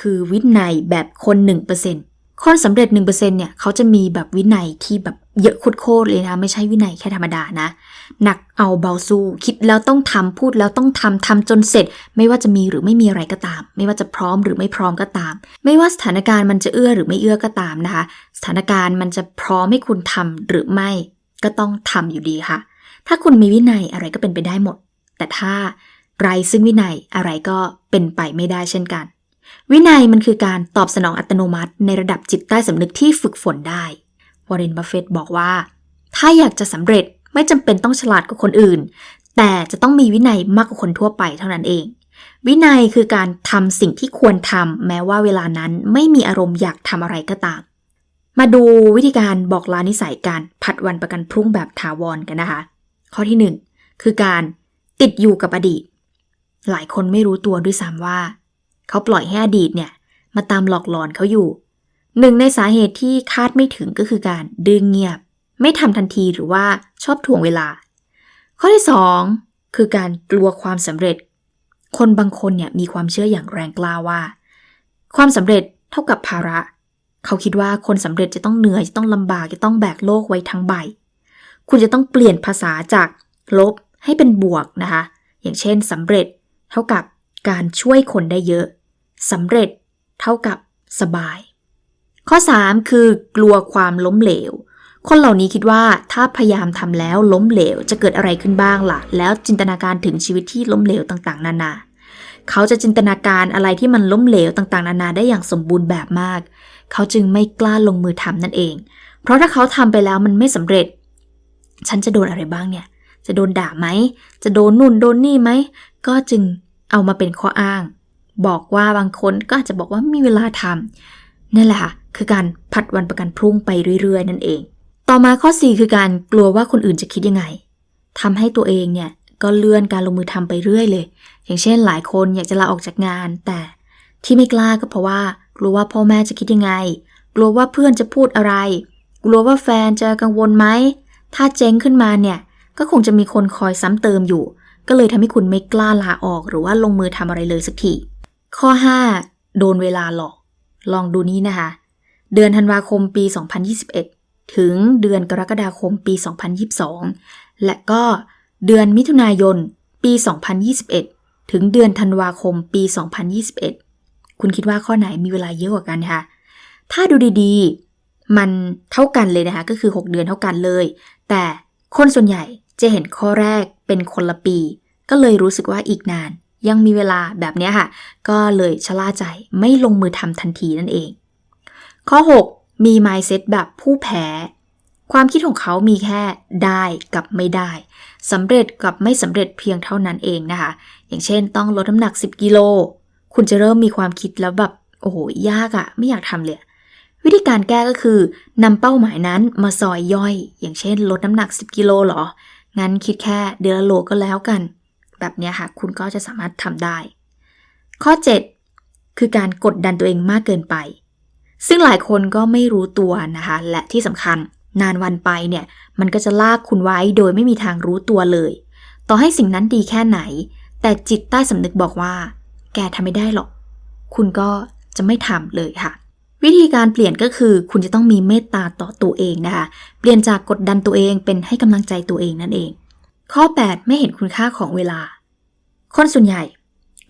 คือวินัยแบบคน1%คนสำเร็จ 1%เนี่ยเขาจะมีแบบวินัยที่แบบเยอะโคตรเลยนะ ไม่ใช่วินัยแค่ธรรมดานะหนักเอาเบาสู้คิดแล้วต้องทำพูดแล้วต้องทำทำจนเสร็จ ไม่ว่าจะมีหรือไม่มีอะไรก็ตาม ไม่ว่าจะพร้อมหรือไม่พร้อมก็ตาม ไม่ว่าสถานการณ์มันจะเอื้อหรือไม่เอื้อก็ตามนะคะ สถานการณ์มันจะพร้อมให้คุณทำหรือไม่ก็ต้องทำอยู่ดีค่ะ ถ้าคุณมีวินัยอะไรก็เป็นไปได้หมด แต่ถ้าไรซึ่งวินัยอะไรก็เป็นไปไม่ได้เช่นกัน วินัยมันคือการตอบสนองอัตโนมัติ ในระดับจิตใต้สำนึกที่ฝึกฝนได้วอร์เรนบัฟเฟตบอกว่า ถ้าอยากจะสำเร็จไม่จำเป็นต้องฉลาดกว่าคนอื่น แต่จะต้องมีวินัยมากกว่าคนทั่วไปเท่านั้นเอง วินัยคือการทำสิ่งที่ควรทำแม้ว่าเวลานั้นไม่มีอารมณ์อยากทำอะไรก็ตาม มาดูวิธีการบอกลานิสัยการผัดวันประกันพรุ่งแบบถาวรกันนะคะ ข้อที่หนึ่งคือการติดอยู่กับอดีต หลายคนไม่รู้ตัวด้วยซ้ำว่า เขาปล่อยให้อดีตเนี่ย มาตามหลอกหลอนเขาอยู่ หนึ่งในสาเหตุที่คาดไม่ถึงก็คือการดึงเงียบ ไม่ทำทันทีหรือว่าชอบถ่วงเวลา ข้อที่สองคือการกลัวความสำเร็จ คนบางคนเนี่ยมีความเชื่ออย่างแรงกล้าว่า ความสำเร็จเท่ากับภาระ เขาคิดว่าคนสำเร็จจะต้องเหนื่อยจะต้องลำบากจะต้องแบกโลกไว้ทั้งใบ คุณจะต้องเปลี่ยนภาษาจากลบให้เป็นบวกนะคะ อย่างเช่นสำเร็จ เท่ากับ การช่วยคนได้เยอะสำเร็จเท่ากับสบาย ข้อ 3 คือกลัวความล้มเหลว คนเหล่านี้คิดว่าถ้าพยายามทำแล้วล้มเหลวจะเกิดอะไรขึ้นบ้างล่ะ แล้วจินตนาการถึงชีวิตที่ล้มเหลวต่างๆ นานา เขาจะจินตนาการอะไรที่มันล้มเหลวต่างๆ นานาได้อย่างสมบูรณ์แบบมาก เขาจึงไม่กล้าลงมือทำนั่นเอง เพราะถ้าเขาทำไปแล้วมันไม่สำเร็จ ฉันจะโดนอะไรบ้างเนี่ย จะโดนด่าไหม จะโดนนู่นโดนนี่ไหม ก็จึง เอามาเป็นข้ออ้าง บอกว่าบางคนก็อาจจะบอกว่ามีเวลาทำนั่นแหละค่ะคือการผัดวันประกันพรุ่งไปเรื่อย ๆ นั่นเอง ต่อมาข้อ 4 คือการกลัวว่าคนอื่นจะคิดยังไงทำให้ตัวเองเนี่ยก็เลื่อนการลงมือทำไปเรื่อยเลย อย่างเช่นหลายคนอยากจะลาออกจากงาน แต่ที่ไม่กล้าก็เพราะว่ากลัวว่าพ่อแม่จะคิดยังไง กลัวว่าเพื่อนจะพูดอะไร กลัวว่าแฟนจะกังวลไหม ถ้าเจ๊งขึ้นมาเนี่ยก็คงจะมีคนคอยซ้ำเติมอยู่ ก็เลยทำให้คุณไม่กล้าลาออกหรือว่าลงมือทำอะไรเลยสักที ข้อ 5 โดนเวลาหลอก ลองดูนี้นะคะ เดือนธันวาคมปี 2021 ถึงเดือนกรกฎาคมปี 2022 และก็เดือนมิถุนายน ปี 2021 ถึงเดือนธันวาคมปี 2021 คุณคิดว่าข้อไหนมีเวลาเยอะกว่ากันคะถ้าดูดีๆ มันเท่ากันเลยนะคะ ก็คือ 6 เดือนเท่ากันเลย แต่คนส่วนใหญ่จะเห็นข้อแรก เป็นคนละปี ก็เลยรู้สึกว่าอีกนาน ยังมีเวลาแบบนี้ค่ะ ก็เลยชะล่าใจไม่ลงมือทำทันทีนั่นเอง ข้อ 6 มี mindset แบบผู้แพ้ ความคิดของเขามีแค่ได้กับไม่ได้สำเร็จกับไม่สำเร็จเพียงเท่านั้นเองนะคะ อย่างเช่นต้องลดน้ำหนัก 10 กิโล คุณจะเริ่มมีความคิดแล้วแบบโอ้โหยากอะไม่อยากทำเลยวิธีการแก้ก็คือนำเป้าหมายนั้นมาซอยย่อย อย่างเช่น ลดน้ำหนัก 10 กิโลหรอ งั้นคิดแค่เดือนละโลก็แล้วกัน แบบนี้ค่ะ คุณก็จะสามารถทำได้ ข้อ 7 คือการกดดันตัวเองมากเกินไป ซึ่งหลายคนก็ไม่รู้ตัวนะคะ และที่สำคัญนานวันไปเนี่ย มันก็จะลากคุณไว้โดยไม่มีทางรู้ตัวเลย ต่อให้สิ่งนั้นดีแค่ไหน แต่จิตใต้สำนึกบอกว่า แกทำไม่ได้หรอก คุณก็จะไม่ทำเลยค่ะ วิธีการเปลี่ยนก็คือคุณจะต้องมีเมตตาต่อตัวเองนะคะ เปลี่ยนจากกดดันตัวเองเป็นให้กำลังใจตัวเองนั่นเอง ข้อ 8 ไม่เห็นคุณค่าของเวลา คนส่วนใหญ่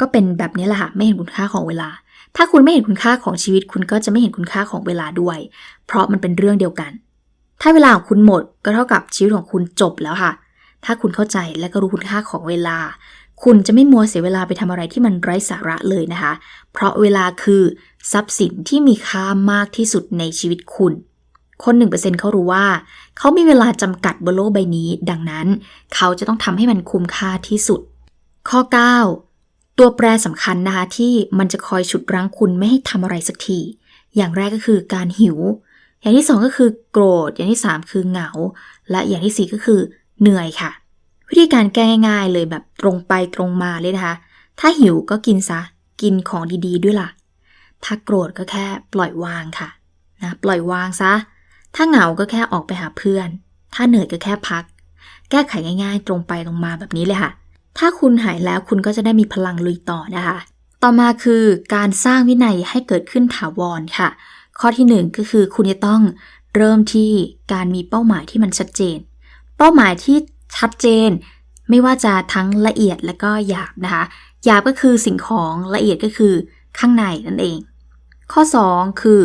ก็เป็นแบบนี้แหละค่ะไม่เห็นคุณค่าของเวลา ถ้าคุณไม่เห็นคุณค่าของชีวิต คุณก็จะไม่เห็นคุณค่าของเวลาด้วย เพราะมันเป็นเรื่องเดียวกัน ถ้าเวลาของคุณหมดก็เท่ากับชีวิตของคุณจบแล้วค่ะ ถ้าคุณเข้าใจและก็รู้คุณค่าของเวลา คุณจะไม่มัวเสียเวลาไปทำอะไรที่มันไร้สาระเลยนะคะ เพราะเวลาคือทรัพย์สินที่มีค่ามากที่สุดในชีวิตคุณ คน 1%เขารู้ว่า เขามีเวลาจำกัดบนโลกใบนี้ ดังนั้น เขาจะต้องทำให้มันคุ้มค่าที่สุด ข้อ 9 ตัวแปรสำคัญนะคะที่มันจะคอยฉุดรั้งคุณไม่ให้ทำอะไรสักที อย่างแรกก็คือการหิว อย่างที่สองก็คือโกรธ อย่างที่สามคือเหงา และอย่างที่สี่ก็คือเหนื่อยค่ะ วิธีการแก้ง่าย ๆ เลยแบบตรงไปตรงมาเลยนะคะ ถ้าหิวก็กินซะ กินของดีๆ ด้วยล่ะ ถ้าโกรธก็แค่ปล่อยวางค่ะนะปล่อยวางซะ ถ้าเหงาก็แค่ออกไปหาเพื่อน ถ้าเหนื่อยก็แค่พัก แก้ไขง่าย ๆ ตรงไปตรงมาแบบนี้เลยค่ะ ถ้าคุณหายแล้วคุณก็จะได้มีพลังลุยต่อนะคะ ต่อมาคือการสร้างวินัยให้เกิดขึ้นถาวรค่ะ ข้อที่หนึ่งก็คือคุณจะต้องเริ่มที่การมีเป้าหมายที่มันชัดเจน เป้าหมายที่ ชัดเจน ไม่ว่าจะทั้งละเอียดและก็หยาบนะคะ หยาบก็คือสิ่งของละเอียดก็คือข้างในนั่นเอง ข้อ 2 คือ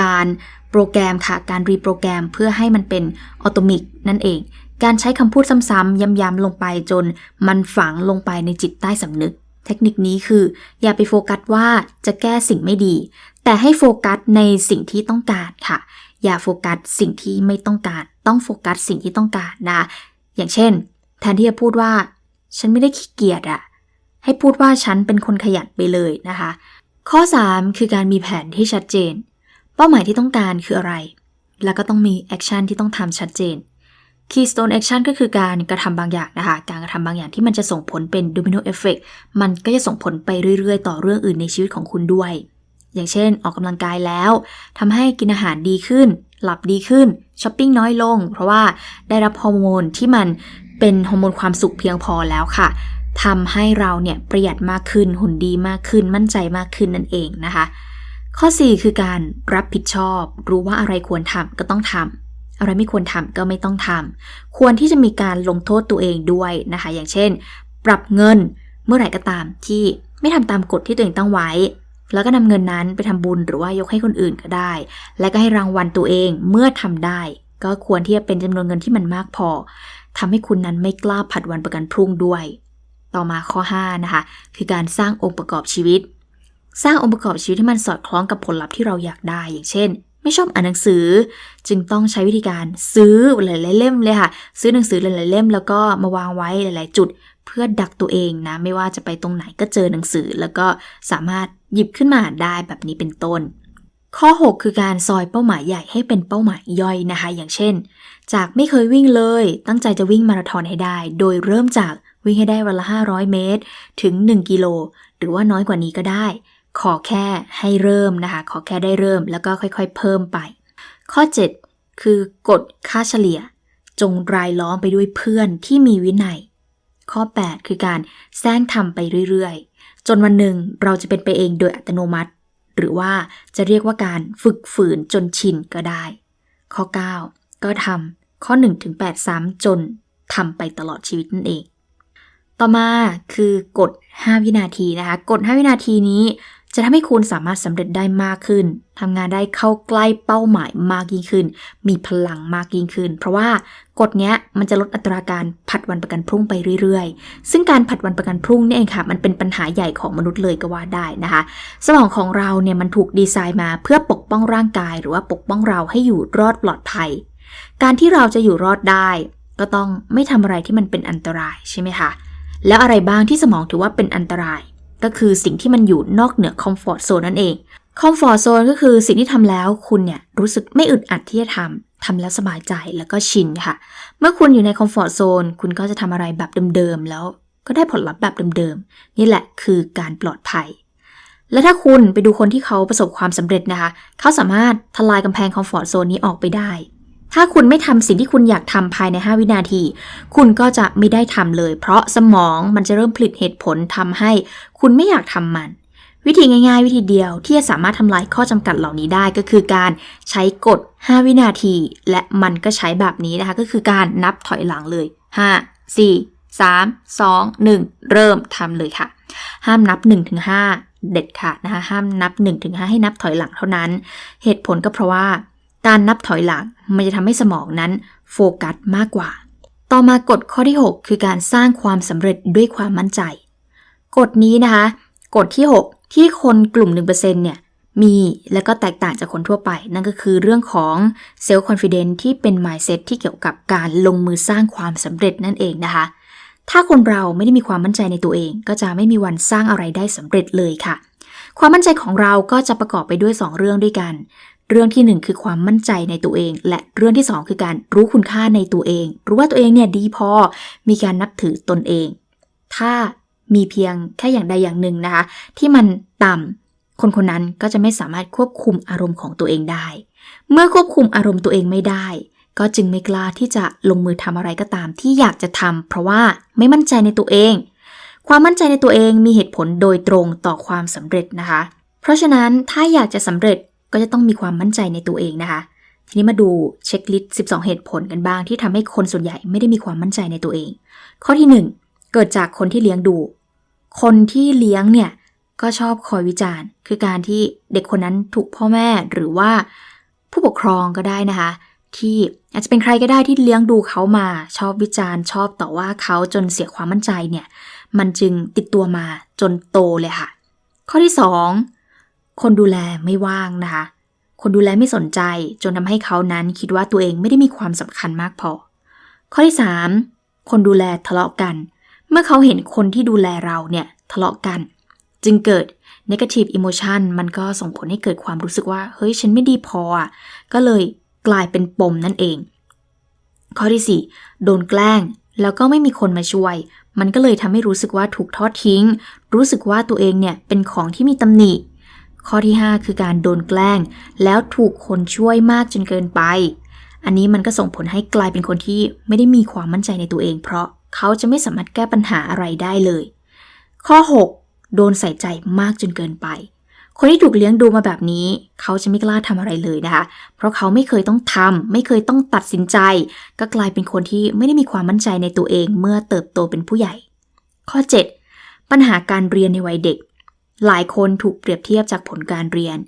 การโปรแกรมค่ะ การรีโปรแกรมเพื่อให้มันเป็นออโตมิกนั่นเอง การใช้คำพูดซ้ำๆย้ำๆลงไปจนมันฝังลงไปในจิตใต้สำนึก เทคนิคนี้คือ อย่าไปโฟกัสว่าจะแก้สิ่งไม่ดี แต่ให้โฟกัสในสิ่งที่ต้องการค่ะ อย่าโฟกัสสิ่งที่ไม่ต้องการ ต้องโฟกัสสิ่งที่ต้องการนะ อย่างเช่น แทนที่จะพูดว่า ฉันไม่ได้ขี้เกียจอะให้พูดว่าฉันเป็นคนขยันไปเลยนะคะ ข้อ 3 คือการมีแผนที่ชัดเจน เป้าหมายที่ต้องการคืออะไร แล้วก็ต้องมีแอคชั่นที่ต้องทำชัดเจน Keystone Action ก็คือการกระทำบางอย่างนะคะ การกระทำบางอย่างที่มันจะส่งผลเป็น Domino Effect มันก็จะส่งผลไปเรื่อยๆ ต่อเรื่องอื่นในชีวิตของคุณด้วย อย่างเช่นออกกำลังกายแล้วทำให้กินอาหารดีขึ้น หลับดีขึ้นช้อปปิ้งน้อยลง เพราะว่าได้รับฮอร์โมนที่มันเป็นฮอร์โมนความสุขเพียงพอแล้วค่ะทำให้เราเนี่ยประหยัดมากขึ้นหุ่นดีมากขึ้น มั่นใจมากขึ้นนั่นเองนะคะ ข้อ 4 คือการรับผิดชอบ รู้ว่าอะไรควรทำก็ต้องทำอะไรไม่ควรทำก็ไม่ต้องทำควรที่จะมีการลงโทษตัวเองด้วยนะคะ อย่างเช่น ปรับเงินเมื่อไหร่ก็ตามที่ไม่ทำตามกฎที่ตัวเองตั้งไว้ แล้วก็นำเงินนั้นไปทำบุญหรือว่ายกให้คนอื่นก็ได้ และก็ให้รางวัลตัวเองเมื่อทำได้ ก็ควรที่จะเป็นจำนวนเงินที่มันมากพอทำให้คุณนั้นไม่กล้าผัดวันประกันพรุ่งด้วย ต่อมาข้อ5นะคะคือการสร้างองค์ประกอบชีวิต สร้างองค์ประกอบชีวิตที่มันสอดคล้องกับผลลัพธ์ที่เราอยากได้ อย่างเช่น ไม่ชอบอ่านหนังสือ จึงต้องใช้วิธีการซื้อหลายๆเล่มเลยค่ะ ซื้อหนังสือหลายๆเล่ม แล้วก็มาวางไว้หลาย ๆ จุดเพื่อดักตัวเองนะ ไม่ว่าจะไปตรงไหนก็เจอหนังสือ แล้วก็สามารถ หยิบขึ้นมาอ่านได้แบบนี้เป็นต้น ข้อ 6 คือการซอยเป้าหมายใหญ่ให้เป็นเป้าหมายย่อยนะคะ อย่างเช่น จากไม่เคยวิ่งเลย ตั้งใจจะวิ่งมาราธอนให้ได้ โดยเริ่มจากวิ่งให้ได้วันละ 500 เมตร ถึง 1 กิโล หรือว่าน้อยกว่านี้ก็ได้ ขอแค่ให้เริ่มนะคะ ขอแค่ได้เริ่มแล้วก็ค่อยๆ เพิ่มไป ข้อ 7 คือกฎค่าเฉลี่ย จงรายล้อมไปด้วยเพื่อนที่มีวินัย ข้อ 8 คือการแซงทำไปเรื่อยๆ จนวันหนึ่งเราจะเป็นไปเองโดยอัตโนมัติ หรือว่าจะเรียกว่าการฝึกฝืนจนชินก็ได้ ข้อ 9 ก็ทำข้อ1ถึง8ซ้ำจนทำไปตลอดชีวิตนั่นเอง ต่อมาคือกฎ 5 วินาทีนะคะ กฎ 5 วินาทีนี้ จะทำให้คุณสามารถสำเร็จได้มากขึ้นทำงานได้เข้าใกล้เป้าหมายมากยิ่งขึ้น มีพลังมากยิ่งขึ้น เพราะว่ากฎเนี้ยมันจะลดอัตราการผัดวันประกันพรุ่งไปเรื่อยๆ ซึ่งการผัดวันประกันพรุ่งนี่เองค่ะ มันเป็นปัญหาใหญ่ของมนุษย์เลยก็ว่าได้นะคะ สมองของเราเนี่ยมันถูกดีไซน์มาเพื่อปกป้องร่างกาย หรือว่าปกป้องเราให้อยู่รอดปลอดภัย การที่เราจะอยู่รอดได้ ก็ต้องไม่ทำอะไรที่มันเป็นอันตรายใช่ไหมคะแล้วอะไรบ้างที่สมองถือว่าเป็นอันตราย ก็คือสิ่งที่มันอยู่นอกเหนือคอมฟอร์ทโซนนั่นเองคอมฟอร์ทโซนก็คือสิ่งที่ทำแล้วคุณเนี่ยรู้สึกไม่อึดอัดที่จะทำทำแล้วสบายใจแล้วก็ชินค่ะ เมื่อคุณอยู่ในคอมฟอร์ทโซนคุณก็จะทำอะไรแบบเดิมๆแล้วก็ได้ผลลัพธ์แบบเดิมๆ นี่แหละคือการปลอดภัย และถ้าคุณไปดูคนที่เขาประสบความสำเร็จนะคะ เขาสามารถทลายกำแพงคอมฟอร์ทโซนนี้ออกไปได้ ถ้าคุณไม่ทำสิ่งที่คุณอยากทำภายใน 5 วินาที คุณก็จะไม่ได้ทำเลย เพราะสมองมันจะเริ่มผลิตเหตุผลทำให้ คุณไม่อยากทำมัน วิธีง่ายๆ วิธีเดียวที่จะสามารถทำลายข้อจำกัดเหล่านี้ได้ก็คือการใช้กฎ 5 วินาที และมันก็ใช้แบบนี้นะคะ ก็คือการนับถอยหลังเลย 5 4 3 2 1 เริ่มทำเลยค่ะ ห้ามนับ 1-5 เด็ดขาดนะคะ ห้ามนับ 1-5 ให้นับถอยหลังเท่านั้น เหตุผลก็เพราะว่า การนับถอยหลังมันจะทำให้สมองนั้นโฟกัสมากกว่า ต่อมากฎข้อที่ 6 คือการสร้างความสำเร็จด้วยความมั่นใจ กฎนี้นะคะกฎที่ 6 ที่คนกลุ่ม 1%เนี่ยมีและก็แตกต่างจากคนทั่วไป นั่นก็คือเรื่องของเซลล์คอนฟ idence ที่เป็น mindset ที่เกี่ยวกับการลงมือสร้างความสำเร็จนั่นเองนะคะ ถ้าคนเราไม่ได้มีความมั่นใจในตัวเอง ก็จะไม่มีวันสร้างอะไรได้สำเร็จเลยค่ะ ความมั่นใจของเราก็จะประกอบไปด้วย 2 เรื่องด้วยกัน เรื่องที่ 1 คือความมั่นใจในตัวเอง และเรื่องที่ 2 คือการรู้คุณค่าในตัวเอง รู้ว่าตัวเองเนี่ยดีพอมีการนับถือตนเอง ถ้ามีเพียงแค่อย่างใดอย่างหนึ่งนะคะ ที่มันต่ำคนคนนั้นก็จะไม่สามารถควบคุมอารมณ์ของตัวเองได้ เมื่อควบคุมอารมณ์ตัวเองไม่ได้ ก็จึงไม่กล้าที่จะลงมือทำอะไรก็ตามที่อยากจะทำเพราะว่าไม่มั่นใจในตัวเอง ความมั่นใจในตัวเองมีเหตุผลโดยตรงต่อความสำเร็จนะคะ เพราะฉะนั้นถ้าอยากจะสำเร็จ ก็จะต้องมีความมั่นใจในตัวเองนะคะ ทีนี้มาดูเช็คลิสต์12 เหตุผลกันบ้าง ที่ทำให้คนส่วนใหญ่ไม่ได้มีความมั่นใจในตัวเอง ข้อที่ 1 เกิดจากคนที่เลี้ยงดู คนที่เลี้ยงเนี่ยก็ชอบคอยวิจารณ์ คือการที่เด็กคนนั้นถูกพ่อแม่หรือว่าผู้ปกครองก็ได้นะคะ ที่อาจจะเป็นใครก็ได้ที่เลี้ยงดูเขามาชอบวิจารณ์ ชอบต่อว่าเขาจนเสียความมั่นใจเนี่ย มันจึงติดตัวมาจนโตเลยค่ะ ข้อที่ 2 คนดูแลไม่ว่างนะคะ คนดูแลไม่สนใจจนทำให้เขานั้นคิดว่าตัวเองไม่ได้มีความสำคัญมากพอ ข้อที่ 3 คนดูแลทะเลาะกัน เมื่อเขาเห็นคนที่ดูแลเราเนี่ยทะเลาะกัน จึงเกิด negative emotion มันก็ส่งผลให้เกิดความรู้สึกว่า เฮ้ย ฉันไม่ดีพออะ ก็เลยกลายเป็นปมนั่นเอง ข้อที่ 4 โดนแกล้งแล้วก็ไม่มีคนมาช่วย มันก็เลยทำให้รู้สึกว่าถูกทอดทิ้ง รู้สึกว่าตัวเองเนี่ยเป็นของที่มีตำหนิ ข้อที่ 5 คือการโดนแกล้ง แล้วถูกคนช่วยมากจนเกินไป อันนี้มันก็ส่งผลให้กลายเป็นคนที่ไม่ได้มีความมั่นใจในตัวเอง เพราะเขาจะไม่สามารถแก้ปัญหาอะไรได้เลย ข้อ 6 โดนใส่ใจมากจนเกินไป คนที่ถูกเลี้ยงดูมาแบบนี้ เขาจะไม่กล้าทำอะไรเลยนะคะ เพราะเขาไม่เคยต้องทำไม่เคยต้องตัดสินใจ ก็กลายเป็นคนที่ไม่ได้มีความมั่นใจในตัวเอง เมื่อเติบโตเป็นผู้ใหญ่ ข้อ 7 ปัญหาการเรียนในวัยเด็ก หลายคนถูกเปรียบเทียบจากผลการเรียน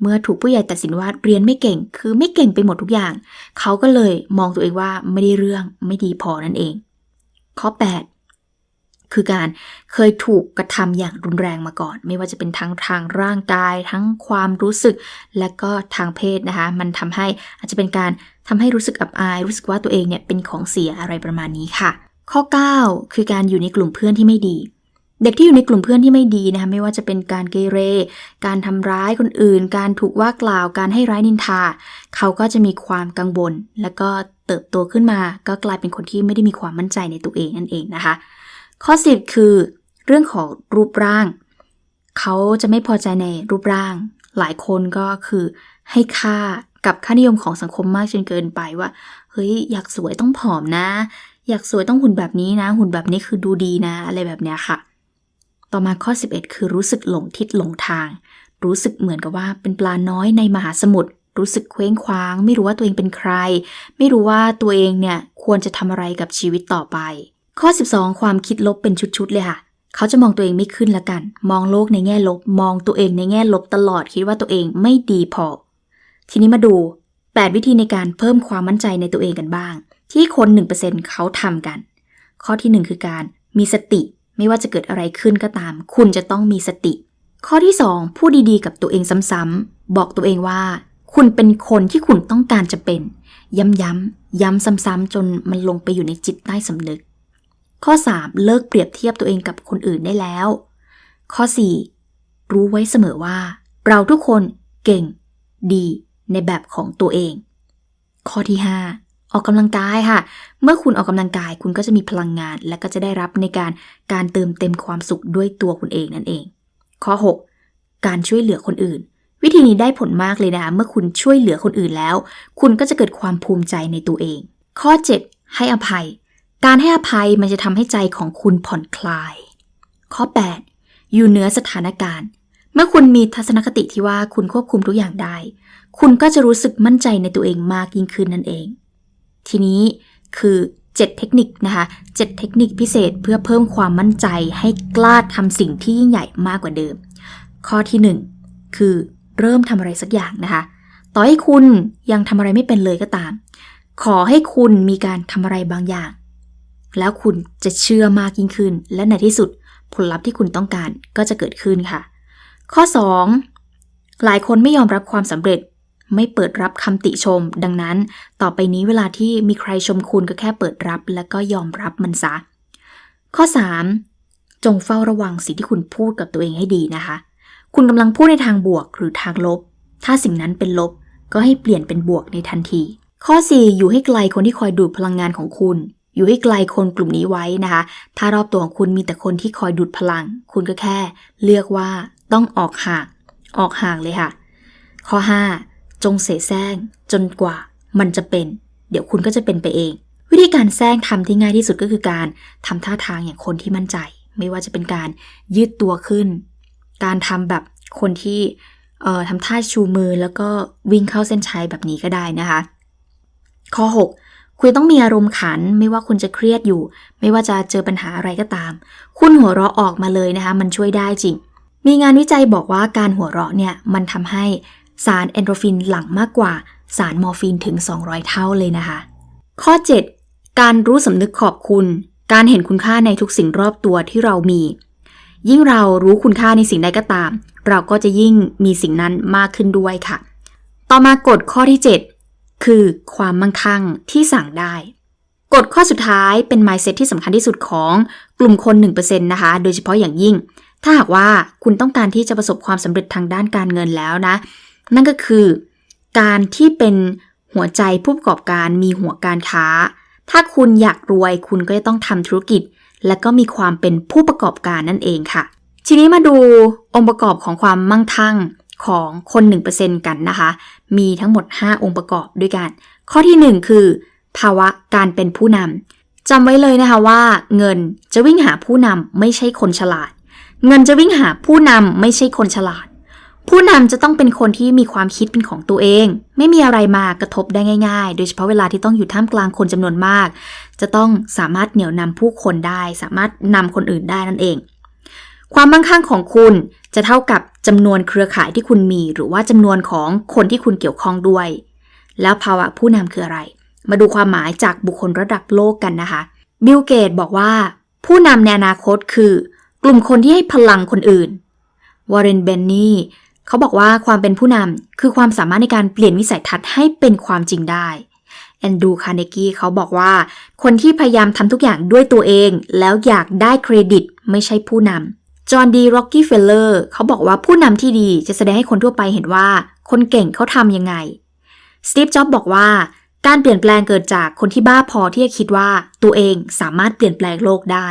เมื่อถูกผู้ใหญ่ตัดสินว่าเรียนไม่เก่ง คือไม่เก่งไปหมดทุกอย่าง เขาก็เลยมองตัวเองว่าไม่ได้เรื่องไม่ดีพอนั่นเอง ข้อ 8คือการเคยถูกกระทำอย่างรุนแรงมาก่อน ไม่ว่าจะเป็นทั้งทางร่างกาย ทั้งความรู้สึก และก็ทางเพศนะคะ มันทำให้อาจจะเป็นการทำให้รู้สึกอับอาย รู้สึกว่าตัวเองเนี่ยเป็นของเสียอะไรประมาณนี้ค่ะ ข้อ 9 คือการอยู่ในกลุ่มเพื่อนที่ไม่ดี เด็กที่อยู่ในกลุ่มเพื่อนที่ไม่ดีนะคะไม่ว่าจะเป็นการเกเร การทำร้ายคนอื่น การถูกว่ากล่าวการให้ร้ายนินทา เขาก็จะมีความกังวล แล้วก็เติบโตขึ้นมา ก็กลายเป็นคนที่ไม่ได้มีความมั่นใจในตัวเองนั่นเองนะคะ ข้อ 10 คือ เรื่องของรูปร่าง เขาจะไม่พอใจในรูปร่าง หลายคนก็คือให้ค่ากับค่านิยมของสังคมมากจนเกินไปว่าเฮ้ยอยากสวยต้องผอมนะ อยากสวยต้องหุ่นแบบนี้นะ หุ่นแบบนี้คือดูดีนะ อะไรแบบเนี้ยค่ะ ต่อมาข้อ 11 คือรู้สึกหลงทิศหลงทาง รู้สึกเหมือนกับว่าเป็นปลาน้อยในมหาสมุทรรู้สึกเคว้งคว้าง ไม่รู้ว่าตัวเองเป็นใคร ไม่รู้ว่าตัวเองเนี่ยควรจะทำอะไรกับชีวิตต่อไป ข้อ 12 ความคิดลบเป็นชุดๆเลยค่ะ เขาจะมองตัวเองไม่ขึ้นละกัน มองโลกในแง่ลบ มองตัวเองในแง่ลบตลอดคิดว่าตัวเองไม่ดีพอ ทีนี้มาดู 8 วิธีในการเพิ่มความมั่นใจในตัวเองกันบ้าง ที่คน 1%เขาทำกัน ข้อทีหนึ่1 คือการมีสติ ไม่ว่าจะเกิดอะไรขึ้นก็ตาม คุณจะต้องมีสติ ข้อที่ 2 พูดดีๆ กับตัวเองซ้ำๆบอกตัวเองว่า คุณเป็นคนที่คุณต้องการจะเป็น ย้ำๆย้ำซ้ำๆจนมันลงไปอยู่ในจิตใต้สำนึก ข้อ 3 เลิกเปรียบเทียบตัวเองกับคนอื่นได้แล้ว ข้อ 4 รู้ไว้เสมอว่า เราทุกคนเก่ง ดี ในแบบของตัวเอง ข้อที่ 5 ออกกำลังกายค่ะ เมื่อคุณออกกำลังกายคุณก็จะมีพลังงาน และก็จะได้รับในการการเติมเต็มความสุขด้วยตัวคุณเองนั่นเอง ข้อ 6 การช่วยเหลือคนอื่น วิธีนี้ได้ผลมากเลยนะคะเมื่อคุณช่วยเหลือคนอื่นแล้ว คุณก็จะเกิดความภูมิใจในตัวเอง ข้อ 7 ให้อภัย การให้อภัยมันจะทำให้ใจของคุณผ่อนคลาย ข้อ 8 อยู่เหนือสถานการณ์ เมื่อคุณมีทัศนคติที่ว่าคุณควบคุมทุกอย่างได้ คุณก็จะรู้สึกมั่นใจในตัวเองมากยิ่งขึ้นนั่นเอง ทีนี้คือ7เทคนิคนะคะ7เทคนิคพิเศษเพื่อเพิ่มความมั่นใจให้กล้าทำสิ่งที่ยิ่งใหญ่มากกว่าเดิม ข้อที่ 1 คือเริ่มทำอะไรสักอย่างนะคะ ต่อให้คุณยังทำอะไรไม่เป็นเลยก็ตาม ขอให้คุณมีการทำอะไรบางอย่าง แล้วคุณจะเชื่อมากยิ่งขึ้น และในที่สุดผลลัพธ์ที่คุณต้องการก็จะเกิดขึ้นค่ะ ข้อ 2 หลายคนไม่ยอมรับความสำเร็จ ไม่เปิดรับคำติชม ดังนั้น ต่อไปนี้เวลาที่มีใครชมคุณก็แค่เปิดรับ แล้วก็ยอมรับมันซะ ข้อ 3 จงเฝ้าระวังสิ่งที่คุณพูดกับตัวเองให้ดีนะคะ คุณกำลังพูดในทางบวกหรือทางลบ ถ้าสิ่งนั้นเป็นลบ ก็ให้เปลี่ยนเป็นบวกในทันที ข้อ 4 อยู่ให้ไกลคนที่คอยดูดพลังงานของคุณ อยู่ให้ไกลคนกลุ่มนี้ไว้นะคะ ถ้ารอบตัวของคุณมีแต่คนที่คอยดูดพลัง คุณก็แค่ เลือกว่าต้องออกห่างออกห่างเลยค่ะ ข้อ 5 จงเสแสร้งจนกว่ามันจะเป็น เดี๋ยวคุณก็จะเป็นไปเอง วิธีการแซงทำที่ง่ายที่สุดก็คือการทำท่าทางอย่างคนที่มั่นใจ ไม่ว่าจะเป็นการยืดตัวขึ้น การทำแบบคนที่เอ่อทำท่าชูมือแล้วก็วิ่งเข้าเส้นชัยแบบนี้ก็ได้นะคะ ข้อ 6 คุณต้องมีอารมณ์ขัน ไม่ว่าคุณจะเครียดอยู่ ไม่ว่าจะเจอปัญหาอะไรก็ตาม คุณหัวเราะออกมาเลยนะคะ มันช่วยได้จริง มีงานวิจัยบอกว่าการหัวเราะเนี่ยมันทำให้ สารเอนโดรฟินหลั่งมากกว่าสารมอร์ฟีนถึง 200 เท่าเลยนะคะ ข้อ 7 การรู้สำนึกขอบคุณ การเห็นคุณค่าในทุกสิ่งรอบตัวที่เรามี ยิ่งเรารู้คุณค่าในสิ่งใดก็ตาม เราก็จะยิ่งมีสิ่งนั้นมากขึ้นด้วยค่ะ ต่อมากฎข้อที่ 7 คือความมั่งคั่งที่สั่งได้กฎข้อสุดท้ายเป็น mindset ที่สำคัญที่สุดของกลุ่มคน 1%นะคะ โดยเฉพาะอย่างยิ่ง ถ้าหากว่าคุณต้องการที่จะประสบความสำเร็จทางด้านการเงินแล้วนะ นั่นก็คือ การที่เป็นหัวใจผู้ประกอบการมีหัวการค้า ถ้าคุณอยากรวยคุณก็จะต้องทำธุรกิจ และก็มีความเป็นผู้ประกอบการนั่นเองค่ะ ทีนี้มาดูองค์ประกอบของความมั่งคั่งของคน 1%กันนะคะ มีทั้งหมด 5 องค์ประกอบด้วยกัน ข้อทีหนึ่1 คือ ภาวะการเป็นผู้นำจำไว้เลยนะคะว่า เงินจะวิ่งหาผู้นำไม่ใช่คนฉลาด เงินจะวิ่งหาผู้นำไม่ใช่คนฉลาด ผู้นำจะต้องเป็นคนที่มีความคิดเป็นของตัวเอง ไม่มีอะไรมากระทบได้ง่ายๆ โดยเฉพาะเวลาที่ต้องอยู่ท่ามกลางคนจำนวนมาก จะต้องสามารถเหนี่ยวนำผู้คนได้ สามารถนำคนอื่นได้นั่นเอง ความมั่งคั่งของคุณจะเท่ากับจำนวนเครือข่ายที่คุณมี หรือว่าจำนวนของคนที่คุณเกี่ยวข้องด้วย แล้วภาวะผู้นำคืออะไร มาดูความหมายจากบุคคลระดับโลกกันนะคะ บิลเกตบอกว่า ผู้นำในอนาคตคือ กลุ่มคนที่ให้พลังคนอื่นวอร์เรนเบนนี่ เขาบอกว่าความเป็นผู้นำคือความสามารถในการเปลี่ยนวิสัยทัศน์ให้เป็นความจริงได้แอนดูคาร์เนกีเขาบอกว่า คนที่พยายามทำทุกอย่างด้วยตัวเอง แล้วอยากได้เครดิตไม่ใช่ผู้นำจอห์นดีร็อกกี้เฟลเลอร์เขาบอกว่าผู้นำที่ดีจะแสดงให้คนทั่วไปเห็นว่า คนเก่งเขาทำยังไงสตีฟจ็อบบอกว่า การเปลี่ยนแปลงเกิดจากคนที่บ้าพอที่จะคิดว่าตัวเองสามารถเปลี่ยนแปลงโลกได้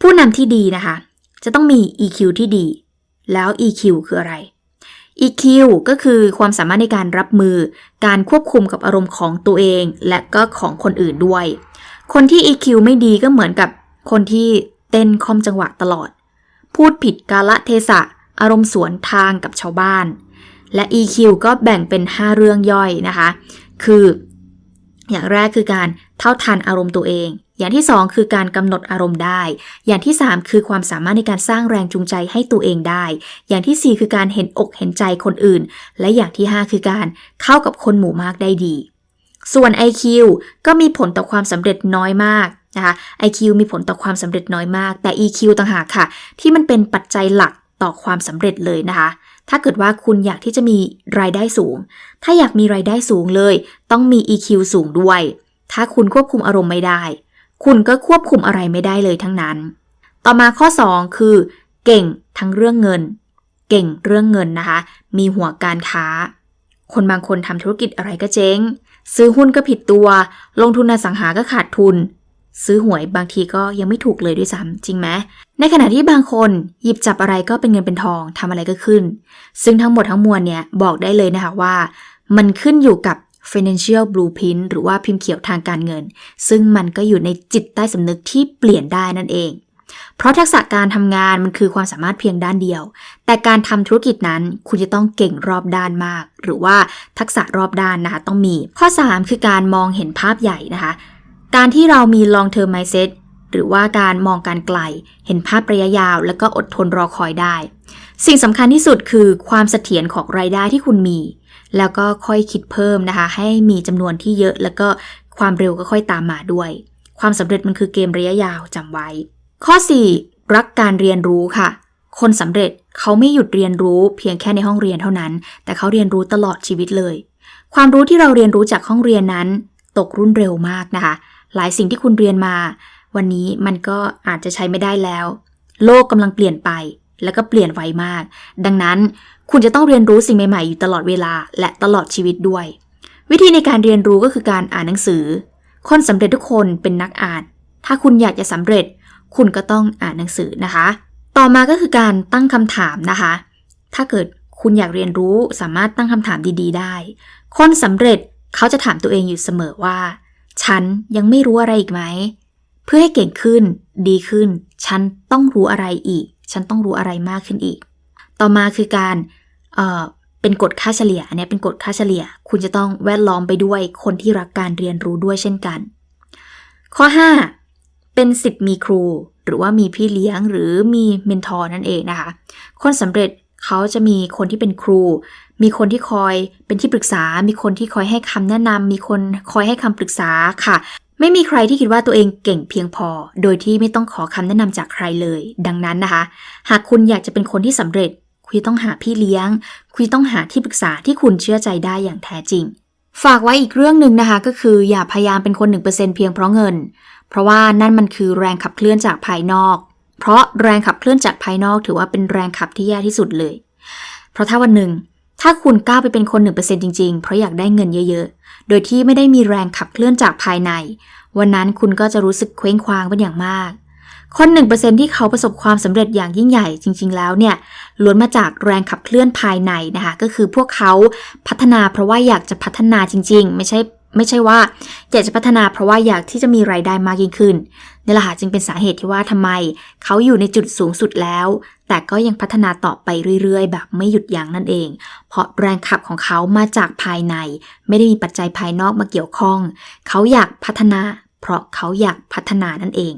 ผู้นำที่ดีนะคะ จะต้องมี EQ ที่ดี แล้ว EQ คืออะไร EQ ก็คือความสามารถในการรับมือ การควบคุมกับอารมณ์ของตัวเอง และก็ของคนอื่นด้วย คนที่ EQ ไม่ดีก็เหมือนกับคนที่เต้นคอมจังหวะตลอด พูดผิดกาละเทศะ อารมณ์สวนทางกับชาวบ้าน และ EQ ก็แบ่งเป็น 5 เรื่องย่อยนะคะ คือ อย่างแรกคือการเท่าทันอารมณ์ตัวเอง อย่างที่ 2 คือการกำหนดอารมณ์ได้ อย่างที่ 3 คือความสามารถในการสร้างแรงจูงใจให้ตัวเองได้ อย่างที่ 4 คือการเห็นอกเห็นใจคนอื่น และอย่างที่ 5 คือการเข้ากับคนหมู่มากได้ดี ส่วน IQ ก็มีผลต่อความสำเร็จน้อยมากนะคะ IQ มีผลต่อความสำเร็จน้อยมาก แต่ EQ ต่างหากค่ะ ที่มันเป็นปัจจัยหลักต่อความสำเร็จเลยนะคะ ถ้าเกิดว่าคุณอยากที่จะมีรายได้สูง ถ้าอยากมีรายได้สูงเลย ต้องมี EQ สูงด้วย ถ้าคุณควบคุมอารมณ์ไม่ได้ คุณก็ควบคุมอะไรไม่ได้เลยทั้งนั้น ต่อมาข้อ 2 คือ เก่งทั้งเรื่องเงิน เก่งเรื่องเงินนะคะ มีหัวการค้า คนบางคนทำธุรกิจอะไรก็เจ๊ง ซื้อหุ้นก็ผิดตัว ลงทุนอสังหาก็ขาดทุน ซื้อหวยบางทีก็ยังไม่ถูกเลยด้วยซ้ำจริงไหมในขณะที่บางคนหยิบจับอะไรก็เป็นเงินเป็นทองทำอะไรก็ขึ้น ซึ่งทั้งหมดทั้งมวลเนี่ยบอกได้เลยนะคะว่า มันขึ้นอยู่กับ financial blueprint หรือว่าพิมพ์เขียวทางการเงิน ซึ่งมันก็อยู่ในจิตใต้สำนึกที่เปลี่ยนได้นั่นเอง เพราะทักษะการทำงานมันคือความสามารถเพียงด้านเดียว แต่การทำธุรกิจนั้นคุณจะต้องเก่งรอบด้านมาก หรือว่าทักษะรอบด้านนะคะต้องมี ข้อ 3 คือการมองเห็นภาพใหญ่นะคะ การที่เรามี long term mindset หรือว่าการมองการไกล เห็นภาพระยะยาว แล้วก็อดทนรอคอยได้ สิ่งสำคัญที่สุดคือความเสถียรของรายได้ที่คุณมี แล้วก็ค่อยคิดเพิ่มนะคะ ให้มีจำนวนที่เยอะ แล้วก็ความเร็วก็ค่อยตามมาด้วย ความสำเร็จมันคือเกมระยะยาวจำไว้ ข้อ 4 รักการเรียนรู้ค่ะ คนสำเร็จเขาไม่หยุดเรียนรู้เพียงแค่ในห้องเรียนเท่านั้น แต่เขาเรียนรู้ตลอดชีวิตเลย ความรู้ที่เราเรียนรู้จากห้องเรียนนั้น ตกรุ่นเร็วมากนะคะ หลายสิ่งที่คุณเรียนมา วันนี้มันก็อาจจะใช้ไม่ได้แล้ว โลกกำลังเปลี่ยนไป แล้วก็เปลี่ยนไวมาก ดังนั้นคุณจะต้องเรียนรู้สิ่งใหม่ ๆ อยู่ตลอดเวลาและตลอดชีวิตด้วย วิธีในการเรียนรู้ก็คือการอ่านหนังสือ คนสำเร็จทุกคนเป็นนักอ่าน ถ้าคุณอยากจะสำเร็จ คุณก็ต้องอ่านหนังสือนะคะ ต่อมาก็คือการตั้งคำถามนะคะ ถ้าเกิดคุณอยากเรียนรู้สามารถตั้งคำถามดี ๆ ได้ คนสำเร็จเขาจะถามตัวเองอยู่เสมอว่า ฉันยังไม่รู้อะไรอีกไหม เพื่อให้เก่งขึ้น ดีขึ้น ฉันต้องรู้อะไรอีก ฉันต้องรู้อะไรมากขึ้นอีก ต่อมาคือการเอ่อเป็นกฎค่าเฉลี่ยอันเนี้ยเป็นกฎค่าเฉลี่ย คุณจะต้องแวดล้อมไปด้วยคนที่รักการเรียนรู้ด้วยเช่นกัน ข้อ 5 เป็นสิทธิ์มีครู หรือว่ามีพี่เลี้ยงหรือมีเมนทอร์นั่นเองนะคะ คนสำเร็จเขาจะมีคนที่เป็นครู มีคนที่คอยเป็นที่ปรึกษา มีคนที่คอยให้คำแนะนำมีคนคอยให้คำปรึกษาค่ะ ไม่มีใครที่คิดว่าตัวเองเก่งเพียงพอ โดยที่ไม่ต้องขอคำแนะนำจากใครเลย ดังนั้นนะคะ หากคุณอยากจะเป็นคนที่สำเร็จ คุณต้องหาพี่เลี้ยง คุณต้องหาที่ปรึกษาที่คุณเชื่อใจได้อย่างแท้จริง ฝากไว้อีกเรื่องหนึ่งนะคะ ก็คืออย่าพยายามเป็นคน1%เพียงเพราะเงิน เพราะว่านั่นมันคือแรงขับเคลื่อนจากภายนอก เพราะแรงขับเคลื่อนจากภายนอกถือว่าเป็นแรงขับที่แย่ที่สุดเลย เพราะถ้าวันหนึ่ง ถ้าคุณกล้าไปเป็นคน1%จริงๆ เพราะอยากได้เงินเยอะๆ โดยที่ไม่ได้มีแรงขับเคลื่อนจากภายใน วันนั้นคุณก็จะรู้สึกเคว้งคว้างเป็นอย่างมาก คน1%ที่เขาประสบความสำเร็จอย่างยิ่งใหญ่จริง ๆ แล้วเนี่ยล้วนมาจากแรงขับเคลื่อนภายในนะคะก็คือพวกเขาพัฒนาเพราะว่าอยากจะพัฒนาจริง ๆ ไม่ใช่ไม่ใช่ว่าอยากจะพัฒนาเพราะว่าอยากที่จะมีรายได้มากยิ่งขึ้นนี่แหละค่ะจึงเป็นสาเหตุที่ว่าทำไม เขาอยู่ในจุดสูงสุดแล้ว แต่ก็ยังพัฒนาต่อไปเรื่อยๆ แบบไม่หยุดยั้งนั่นเอง เพราะแรงขับของเขามาจากภายใน ไม่ได้มีปัจจัยภายนอกมาเกี่ยวข้อง เขาอยากพัฒนา เพราะเขาอยากพัฒนานั่นเอง